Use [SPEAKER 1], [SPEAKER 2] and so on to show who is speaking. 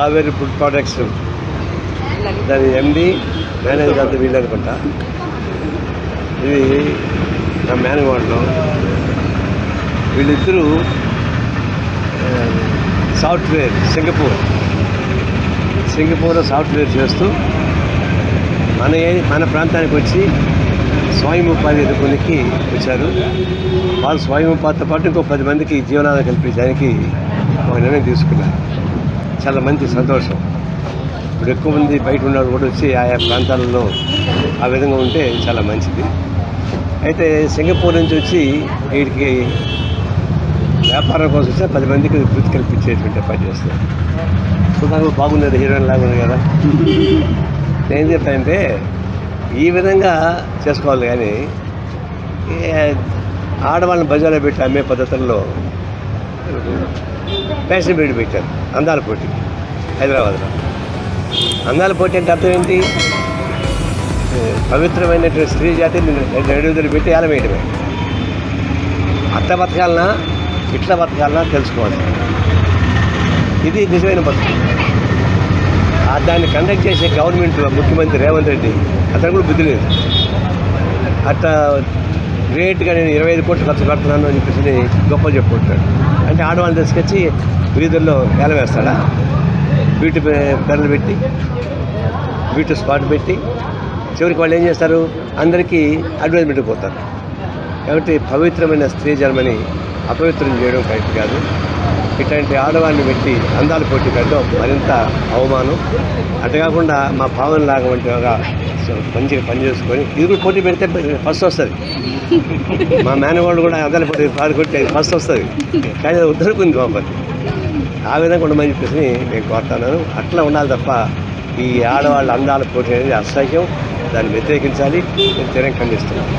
[SPEAKER 1] Kaveri food products. దాని ఎండి manager అంతా వీళ్ళు అనుకుంటా. ఇది నా మేనవాళ్ళు వీళ్ళిద్దరూ సాఫ్ట్వేర్ సింగపూర్. సింగపూర్లో సాఫ్ట్వేర్ చేస్తూ మన మన ప్రాంతానికి వచ్చి స్వయం ఉపాధి ఎదుర్కొనికి వచ్చారు. వాళ్ళు స్వయం ఉపాధితో పాటు ఇంకో పది మందికి జీవనాధారం కల్పించడానికి ఒక నిర్ణయం తీసుకున్నారు. చాలా మంచి సంతోషం. ఇప్పుడు ఎక్కువ మంది బయట ఉన్నవాళ్ళు కూడా వచ్చి ఆయా ప్రాంతాలలో ఆ విధంగా ఉంటే చాలా మంచిది. అయితే సింగపూర్ నుంచి వచ్చి వీడికి వ్యాపారం కోసం వస్తే పది మందికి వృత్తి కల్పించేటువంటి పని చేస్తారు సుధాకు బాగున్నది హీరోయిన్ లాగా ఉంది కదా. నేను చెప్తానంటే ఈ విధంగా చేసుకోవాలి కానీ ఆడవాళ్ళని బజార్లో పెట్టి అమ్మే పద్ధతుల్లో ఫ్యాషన్ బీడ్ పెట్టారు. అందాల పోటీ. హైదరాబాద్లో. అందాల పోటీ అంటే అర్థం ఏంటి? పవిత్రమైనటువంటి స్త్రీ జాతిని నడుదలు పెట్టి ఏలవేయడమే అట్ట బతకాలనా? ఇట్ల బతకాలనా? తెలుసుకోవాలి. ఇది నిజమైన బతుకు. దాన్ని కండక్ట్ చేసే గవర్నమెంట్ ముఖ్యమంత్రి రేవంత్ రెడ్డి అతను కూడా బుద్ధి లేదు. అట్లా గ్రేట్గా నేను ఇరవై ఐదు కోట్లు ఖర్చు కడుతున్నాను అని చెప్పేసి గొప్ప చెప్పుకుంటాడు. అంటే ఆడవాళ్ళని తీసుకొచ్చి వీధుల్లో వేస్తాడా? బ్యూటీ పెరలు పెట్టి బ్యూటీ స్పాట్ పెట్టి చివరికి వాళ్ళు ఏం చేస్తారు? అందరికీ అడ్వర్టైజ్మెంట్ పోతారు. కాబట్టి పవిత్రమైన స్త్రీ జన్మని అపవిత్రం చేయడం కరెక్ట్ కాదు. ఇట్లాంటి ఆడవాళ్ళని పెట్టి అందాలు పోటీ పెట్టడం మరింత అవమానం. అటు కాకుండా మా పావన లాగా వంటి ఒక మంచిగా పని చేసుకొని ఇది కూడా పోటీ పెడితే ఫస్ట్ వస్తుంది. మా మేనవాళ్ళు కూడా అందాల పోటీ పాడు కొట్టి ఫస్ట్ వస్తుంది. కానీ అది ఉద్దరుకుంది గోపతి ఆ విధంగా ఉండమని చెప్పేసి నేను కోరుతాను. అట్లా ఉండాలి తప్ప ఈ ఆడవాళ్ళ అందాల పోటీ అనేది అసహ్యం. దాన్ని వ్యతిరేకించాలి. నేను తీరం ఖండిస్తున్నాను.